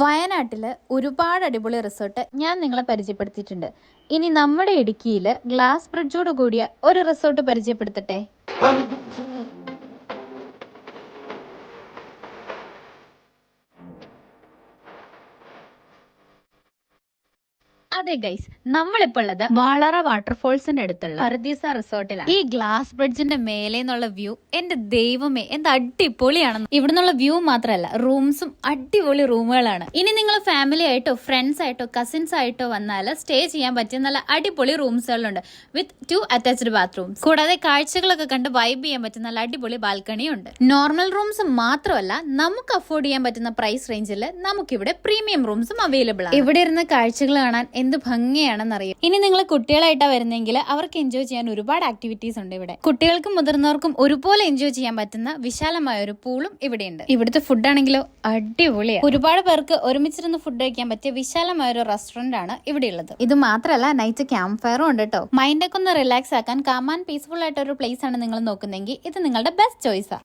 വയനാട്ടിൽ ഒരുപാട് അടിപൊളി റിസോർട്ട് ഞാൻ നിങ്ങളെ പരിചയപ്പെടുത്തിയിട്ടുണ്ട്. ഇനി നമ്മുടെ ഇടുക്കിയിൽ ഗ്ലാസ് ബ്രിഡ്ജോട് കൂടിയ ഒരു റിസോർട്ട് പരിചയപ്പെടുത്തട്ടെ? അതെ ഗൈസ് നമ്മളിപ്പോ ഉള്ളത് വളറ വാട്ടർഫോൾസിന്റെ അടുത്തുള്ള പർദീസ റിസോർട്ടിലാണ് ഈ ഗ്ലാസ് ബ്രിഡ്ജിന്റെ മേലെ നിന്നുള്ള വ്യൂ എന്റെ ദൈവമേ എന്ത് അടിപൊളിയാണ് ഇവിടെ നിന്നുള്ള വ്യൂ മാത്രമല്ല റൂംസും അടിപൊളി റൂമുകളാണ്. ഇനി നിങ്ങൾ ഫാമിലി ആയിട്ടോ ഫ്രണ്ട്സ് ആയിട്ടോ കസിൻസ് ആയിട്ടോ വന്നാൽ സ്റ്റേ ചെയ്യാൻ പറ്റിയ നല്ല അടിപൊളി റൂംസുകളുണ്ട് വിത്ത് ടു അറ്റാച്ച്ഡ് ബാത്റൂംസ് കൂടാതെ കാഴ്ചകളൊക്കെ കണ്ട് വൈബ് ചെയ്യാൻ പറ്റുന്ന നല്ല അടിപൊളി ബാൽക്കണിയും ഉണ്ട് നോർമൽ റൂംസ് മാത്രമല്ല നമുക്ക് അഫോർഡ് ചെയ്യാൻ പറ്റുന്ന പ്രൈസ് റേഞ്ചിൽ നമുക്കിവിടെ പ്രീമിയം റൂംസും അവൈലബിൾ ആണ്. ഇവിടെ ഇരുന്ന് കാഴ്ചകൾ കാണാൻ എന്ത് ഭംഗിയാണെന്നറിയാം. ഇനി നിങ്ങൾ കുട്ടികളായിട്ടാ വരുന്നെങ്കിൽ അവർക്ക് എൻജോയ് ചെയ്യാൻ ഒരുപാട് ആക്ടിവിറ്റീസ് ഉണ്ട് ഇവിടെ. കുട്ടികൾക്കും മുതിർന്നവർക്കും ഒരുപോലെ എൻജോയ് ചെയ്യാൻ പറ്റുന്ന വിശാലമായ ഒരു പൂളും ഇവിടെയുണ്ട്. ഇവിടുത്തെ ഫുഡ് ആണെങ്കിലോ അടിപൊളിയാണ് ഒരുപാട് പേർക്ക് ഒരുമിച്ചിരുന്ന് ഫുഡ് കഴിക്കാൻ പറ്റിയ വിശാലമായ ഒരു റെസ്റ്റോറന്റ് ആണ് ഇവിടെ ഉള്ളത് ഇത് മാത്രമല്ല നൈറ്റ് ക്യാമ്പ് ഫയറും ഉണ്ട് കേട്ടോ മൈൻഡൊക്കെ ഒന്ന് റിലാക്സ് ആക്കാൻ കാമാൻ പീസ്ഫുൾ ആയിട്ട് ഒരു പ്ലേസ് ആണ് നിങ്ങൾ നോക്കുന്നതെങ്കിൽ ഇത് നിങ്ങളുടെ ബെസ്റ്റ് ചോയ്സാ